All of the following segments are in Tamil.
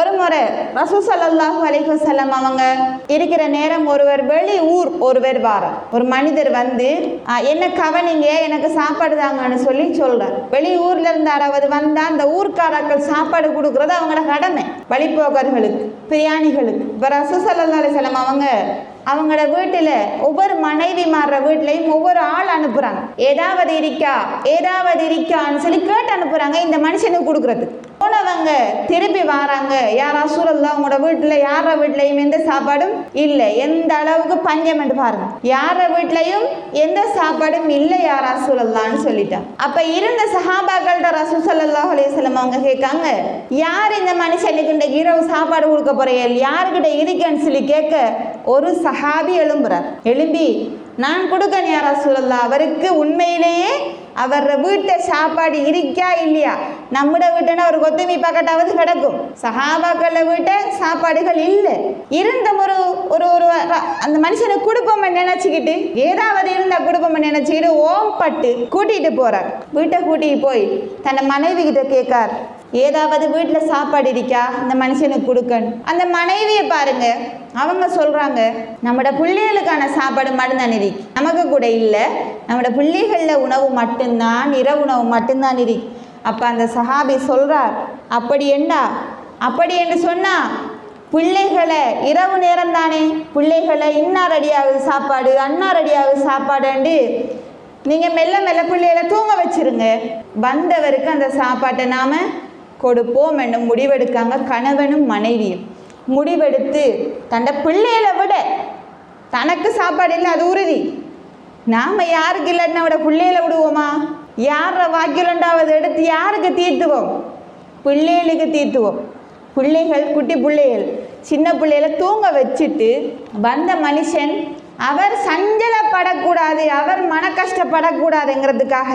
ஒரு முறை ரசூசல்லாஹு அலைஹி செல்லம் அவங்க இருக்கிற நேரம் ஒருவர் வெளி ஊர் ஒருவர் வாரம் ஒரு மனிதர் வந்து என்ன கவனிங்க? எனக்கு சாப்பாடு தாங்கன்னு சொல்லி சொல்றார். வெளி ஊர்ல இருந்தாராவது வந்தா அந்த ஊர்க்காரர்கள் சாப்பாடு கொடுக்கறது அவங்களோட கடமை. வழிபோக்கர்களுக்கு பிரியாணிகளுக்கு. இப்போ ரசூசல்லா அலிசல்லாம் அவங்க அவங்களோட வீட்டில் ஒவ்வொரு மனைவி மாறுற வீட்லையும் ஒவ்வொரு ஆள் அனுப்புகிறாங்க ஏதாவது இருக்கா? ஏதாவது இருக்கான்னு சொல்லி கேட்டு அனுப்புகிறாங்க இந்த மனுஷனுக்கு கொடுக்குறது. போனவங்க திருப்பி வராங்க. யாரா சூழல்ல அவங்களோட வீட்டில் யார வீட்லையும் எந்த சாப்பாடும் இல்லை. எந்த அளவுக்கு பஞ்சம் என்று பாருங்க. யார வீட்லையும் எந்த சாப்பாடும் இல்லை யாரா சூழல்லான்னு சொல்லிட்டான் அப்ப இருந்த சஹாபாக்கள்கிட்ட ரசூ சல்லாஹ் அலையம் அவங்க கேட்காங்க யார் இந்த மனுஷனுக்கு இந்த இரவு சாப்பாடு கொடுக்க போறீங்க? யாருக்கிட்ட இருக்கேன்னு சொல்லி கேட்க ஒரு சஹாபி எழும்புறார். எழும்பி நான் கொடுக்கணும் யாரா சூழல்லா அவருக்கு உண்மையிலேயே அவர் வீட்டை சாப்பாடு இருக்கா இல்லையா? நம்மட வீட்டுனா ஒரு கொத்தமி பக்கட்டாவது கிடக்கும். சஹாபாக்கள வீட்டை சாப்பாடுகள் இல்லை. இருந்த ஒரு ஒரு ஒரு அந்த மனுஷனை குடுப்பம் நினைச்சுக்கிட்டு ஏதாவது இருந்தா குடுப்பம் நினைச்சுக்கிட்டு ஓம் பட்டு கூட்டிட்டு போறார். வீட்டை கூட்டிட்டு போய் தன்னை மனைவி கிட்ட கேட்கார். ஏதாவது வீட்டில் சாப்பாடு இருக்கா? இந்த மனுஷனுக்கு கொடுக்கணும். அந்த மனைவியை பாருங்க. அவங்க சொல்கிறாங்க நம்மட பிள்ளைகளுக்கான சாப்பாடு மட்டும்தான் இருக்கு. நமக்கு கூட இல்லை. நம்மட பிள்ளைகளில் உணவு மட்டும்தான் இரவு உணவு மட்டும்தான் இருக்கு. அப்போ அந்த சஹாபி சொல்கிறார் அப்படி என்னடா அப்படி என்று சொன்னா பிள்ளைகளை இரவு நேரம் தானே? பிள்ளைகளை இன்னார் அடியாகுது சாப்பாடு? அன்னார் அடியாகுது சாப்பாடுண்டு நீங்கள் மெல்ல மெல்ல பிள்ளைகளை தூங்க வச்சிருங்க. வந்தவருக்கு அந்த சாப்பாட்டை நாம் கொடுப்போம் என்னும் முடிவெடுக்காங்க கணவனும் மனைவியும். முடிவெடுத்து தன்னை பிள்ளைகளை விட தனக்கு சாப்பாடு இல்லை அது உறுதி. நாம் யாருக்கு இல்லைன்னா விட பிள்ளைகளை விடுவோமா? யார வாக்கியலண்டாவது எடுத்து யாருக்கு தீர்த்துவோம்? பிள்ளைகளுக்கு தீர்த்துவோம். பிள்ளைகள் குட்டி பிள்ளைகள் சின்ன பிள்ளைகளை தூங்க வச்சுட்டு வந்த மனுஷன் அவர் சஞ்சலப்படக்கூடாது அவர் மன கஷ்டப்படக்கூடாதுங்கிறதுக்காக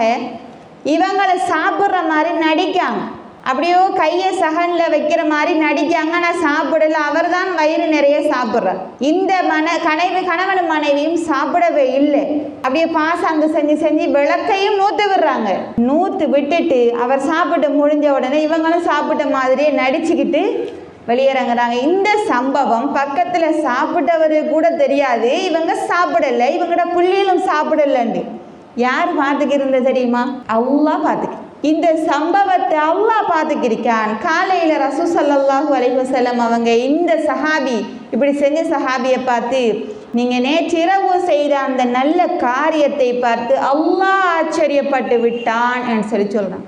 இவங்களை சாப்பிட்ற மாதிரி நடிக்காங்க. அப்படியோ கையை சகனில் வைக்கிற மாதிரி நடிக்காங்க. ஆனால் சாப்பிடல. அவர் தான் வயிறு நிறைய சாப்பிட்றார். இந்த மன கனைவி கணவன் மனைவியும் சாப்பிடவே இல்லை. அப்படியே பாசாங்கு செஞ்சு செஞ்சு விளக்கையும் நூத்து விடுறாங்க. நூத்து விட்டுட்டு அவர் சாப்பிட்டு முடிஞ்ச உடனே இவங்களும் சாப்பிட்ட மாதிரியே நடிச்சுக்கிட்டு வெளியேறங்குறாங்க. இந்த சம்பவம் பக்கத்தில் சாப்பிட்டவர் கூட தெரியாது. இவங்க சாப்பிடலை. இவங்களோட புள்ளியிலும் சாப்பிடலன்னு யார் பார்த்துக்கிருந்த தெரியுமா? அவ்வளோ பார்த்துக்கு இந்த சம்பவத்தை அல்லாஹ் பார்த்துக்கிருக்கான். காலையில் ரசூ சல்லாஹூ அலைஹி அவங்க இந்த சஹாபி இப்படி செஞ்ச சஹாபியை பார்த்து நீங்கள் நேற்றிரவு செய்த அந்த நல்ல காரியத்தை பார்த்து அல்லாஹ் ஆச்சரியப்பட்டு விட்டான் என்று சொல்லி சொல்கிறான்